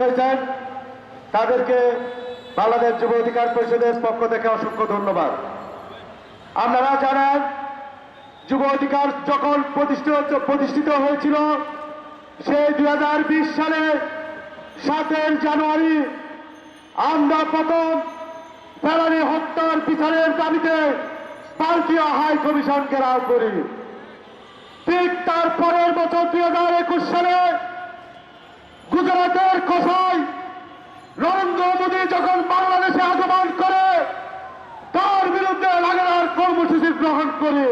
হয়েছেন তাদেরকে বাংলাদেশ যুব অধিকার পরিষদের পক্ষ থেকে অসংখ্য ধন্যবাদ। আপনারা জানেন, যুব অধিকার যখন প্রতিষ্ঠিত প্রতিষ্ঠিত হয়েছিল, সেই দুই সালে সাতের জানুয়ারি আমরা প্রথম ফেরারি হত্যার বিচারের দাবিতে ভারতীয় হাই কমিশন ঘেরাও করি। ঠিক তারপরের বছর দুই হাজার একুশ সালে মোদী যখন বাংলাদেশে আগমন করে, তার বিরুদ্ধে লাগানোর কর্মসূচি গ্রহণ করে।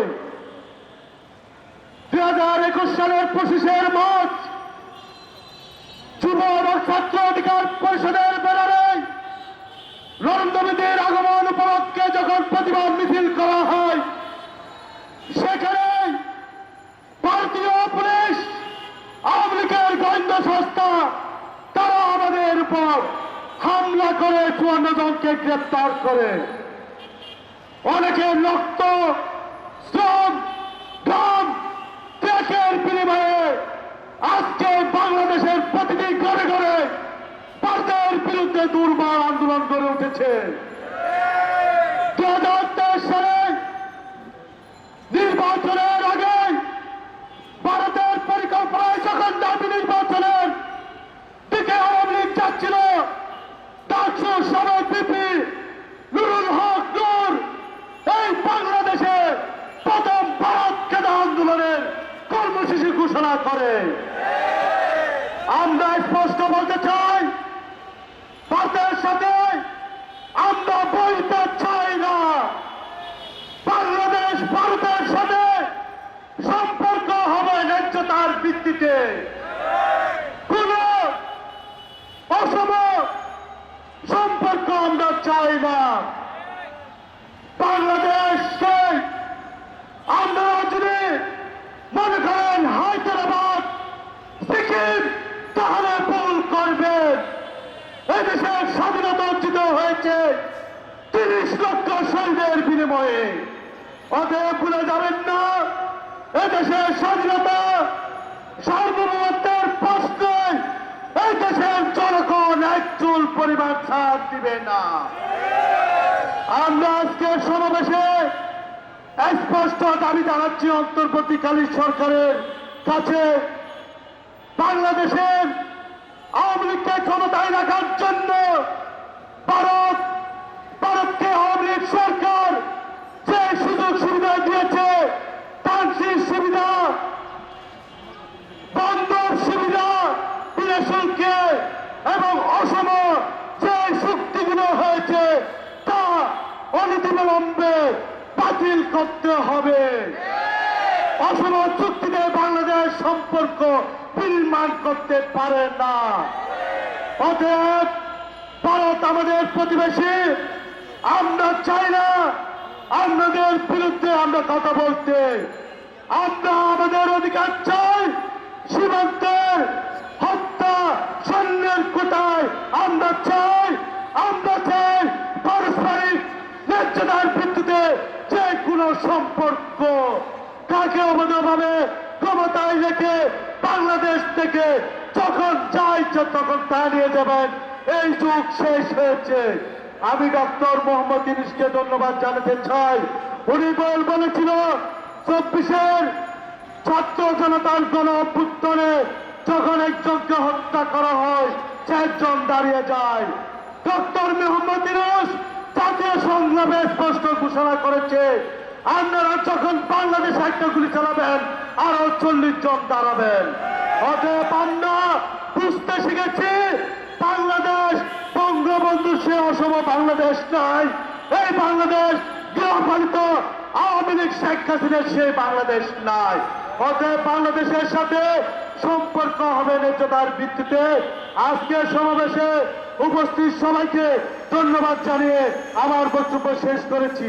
দুই হাজার একুশ সালের পঁচিশের মার্চ, যুব এবং ছাত্র অধিকার পরিষদের ব্যানারে নরেন্দ্র মোদীর আগমন উপলক্ষে যখন প্রতিবাদ মিছিল করা হয় সেখানে ভারতীয় পুলিশ আওয়ামী লীগের গোয়েন্দা সংস্থা তারা আমাদের উপর হামলা করে চুয়ান্ন গ্রেপ্তার করে। অনেকের রক্ত, শ্রম, ধন দেশের বিনিময়ে আজকে বাংলাদেশের প্রতিটি ঘরে ঘরে ভারতের বিরুদ্ধে দুর্বার আন্দোলন গড়ে উঠেছে। দু হাজার তেইশ সালে নির্বাচনের আগে ভারতের পরিকল্পনায় যখন দাবি নির্বাচনের দিকে আওয়ামী লীগ যাচ্ছিল ডাকসু সবাই পিপি নুরুল হক নূর এই বাংলাদেশে প্রথম ভারত কেদা আন্দোলনের কর্মসূচি ঘোষণা করে। আমরা স্পষ্ট বলতে চাই, ভারতের সাথে আমরা বলতে চাই না। বাংলাদেশ ভারতের সাথে সম্পর্ক হবে ন্যায্যতার ভিত্তিতে। কোন অসম সম্পর্ক আমরা চাই না। বাংলাদেশকে আমরা যদি মনে করেন হায়দ্রাবাদ সিকিম তাহলে ভুল করবেন এদেশের স্বাধীনতা অর্জিত হয়েছে তিরিশ লক্ষ সৈন্যের বিনিময়ে। অতএব ভুলে যাবেন না, এদেশের স্বাধীনতা সার্বভৌমত্বের প্রশ্নে এই দেশের জনগণ এক চুল পরিমাণ ছাড় দিবে না। আমরা আজকে সমাবেশে স্পষ্ট দাবি জানাচ্ছি অন্তর্বর্তীকালীন সরকারের কাছে। বাংলাদেশের আওয়ামী লীগকে ক্ষমতায় রাখার জন্য ভারত ভারতকে আওয়ামী লীগ সরকার যে সুযোগ সুবিধা দিয়েছে ট্রানজিট সুবিধা বন্দর সুবিধা বিনা শুল্কে এবং অসম যে চুক্তিগুলো হয়েছে তা অনতিবিলম্বে বাতিল করতে হবে। অসম চুক্তিতে বাংলাদেশ সম্পর্ক নির্মাণ করতে পারে না। অতএব ভারত আমাদের প্রতিবেশী। আমরা চাই না আপনাদের বিরুদ্ধে আমরা কথা বলতে। আমরা আমাদের অধিকার চাই সীমান্তের হত্যা, সৈন্যের কোটায় আমরা চাই আমরা চাই পারস্পরিক ন্যায্যতার ভিত্তিতে যে কোনো সম্পর্ক কাকে অবৈধভাবে ক্ষমতায় রেখে বাংলাদেশ থেকে যখন যা ইচ্ছা তখন তা নিয়ে যাবেন? এই যুগ শেষ হয়েছে। আমি ডক্টর মোহাম্মদ ইনিসকে ধন্যবাদ জানাতে চাই। উনি বল বলেছিল, চব্বিশের ছাত্র জনতার গণ অভ্যুত্থানে যখন একজনকে হত্যা করা হয় চারজন দাঁড়িয়ে যায়। ডক্টর মোহাম্মদ ইউনুস জাতীয় সংগ্রামে স্পষ্ট ঘোষণা করেছে আপনারা যখন বাংলাদেশ গুলি চালাবেন, আরও চল্লিশ জন দাঁড়াবেন। অতএব আমরা বুঝতে শিখেছি, বাংলাদেশ বঙ্গবন্ধু সে অসম বাংলাদেশ নাই। এই বাংলাদেশ গৃহপালিত আওয়ামী লীগ শেখ হাসিনার সেই বাংলাদেশ নাই। অতএব বাংলাদেশের সাথে সম্পর্ক হবে ন্যায্যতার ভিত্তিতে। আজকের সমাবেশে উপস্থিত সবাইকে ধন্যবাদ জানিয়ে আমার বক্তব্য শেষ করেছি।